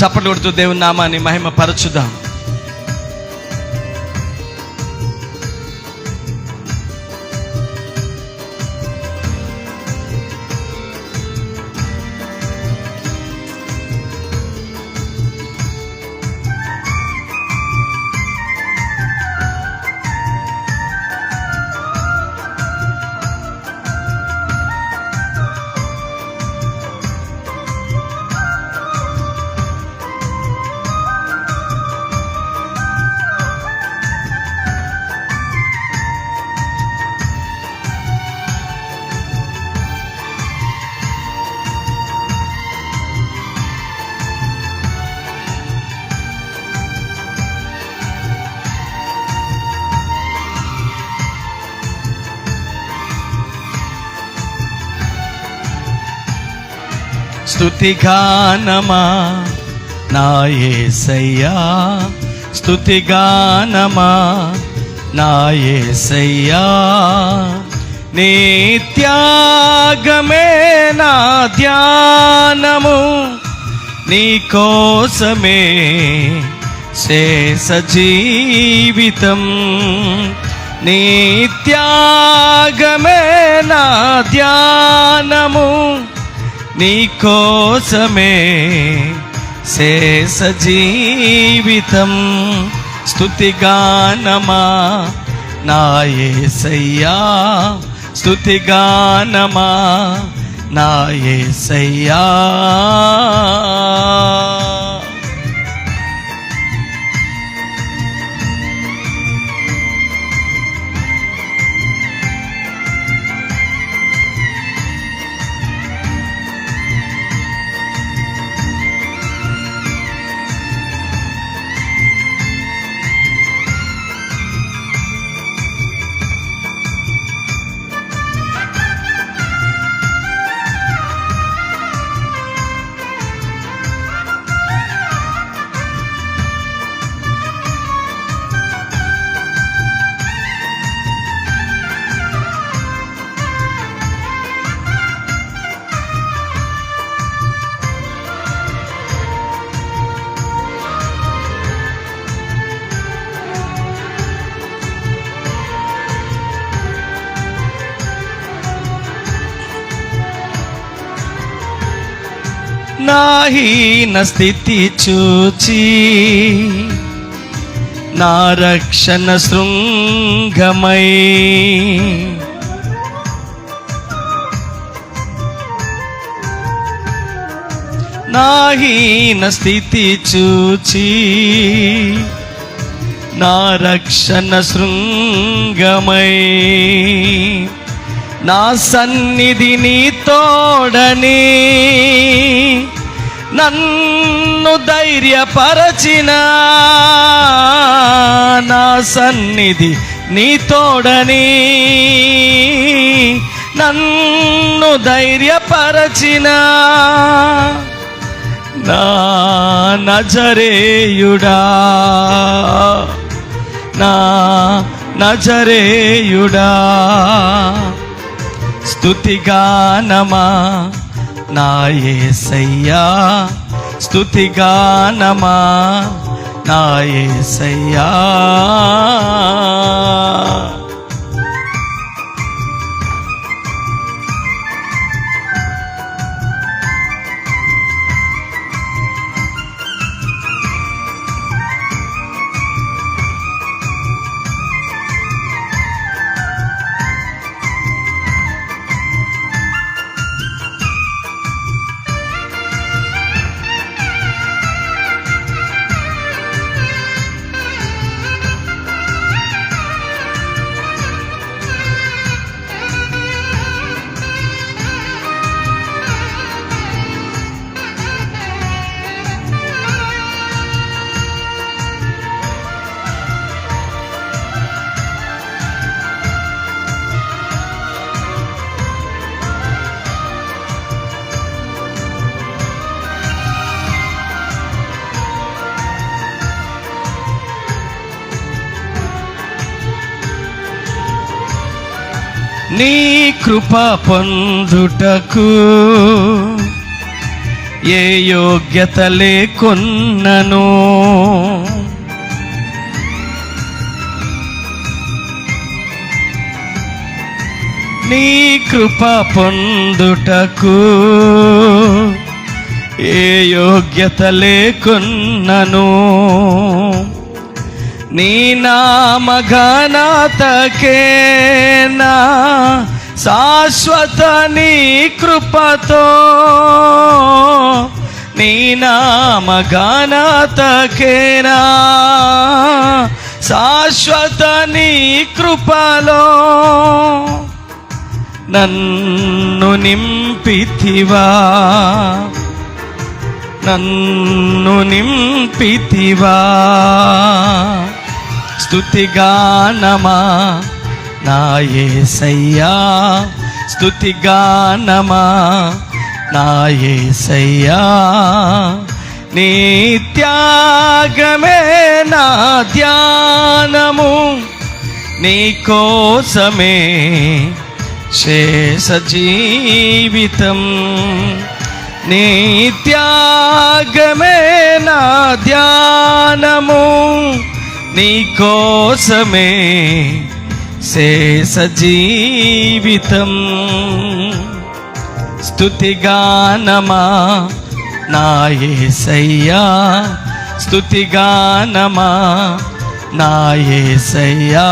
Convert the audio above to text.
చప్పట్లు కొడుతూ దేవుని నామాన్ని మహిమ పరచుదాం స్తుతిగానమా నా యేసయ్యా స్తుతిగానమా నా యేసయ్యా నిత్యాగమే నా ధ్యానము. నీ కోసమే శేష జీవితం. నిత్యాగమే నా ధ్యానము. నీ కోసమే శేష జీవితం. స్తుతిగానమా నా యేసయ్యా స్తుతిగానమా నా యేసయ్యా నా హీన స్థితి చూచి నా రక్షణ శృంగమై. నా హీన స్థితి చూచి నా రక్షణ శృంగమై. నా సన్నిధిని తోడని నన్ను ధైర్యపరచిన నా సన్నిధి నీ తోడని నన్ను ధైర్యపరచిన నా నజరేయుడా నా నజరేయుడా. స్తుతిగానమా నా యేసయ్యా స్తుతిగానమా నా యేసయ్యా నీ కృప పొందుటకు ఏ యోగ్యత లేకున్నను. నీ కృప పొందుటకు ఏ యోగ్యత లేకున్నను. నీ నామ ఘనతకేనా శాశ్వత నీ కృపతో? నీ నామ ఘనతకేనా శాశ్వత నీ కృపలో? నన్ను నింపితివా? నన్ను నింపితివా? స్థుతిగానమా నా ఏసయ్యా. స్థుతిగానమా నా ఏసయ్యా. నీ త్యాగమే నా ధ్యానము నీ కోసమే శేష జీవితం. నీ త్యాగమే నా ధ్యానము నీ కోసమే శేష జీవితం. స్థుతిగానమా నా యేసయ్యా స్తుతిగానమా నా యేసయ్యా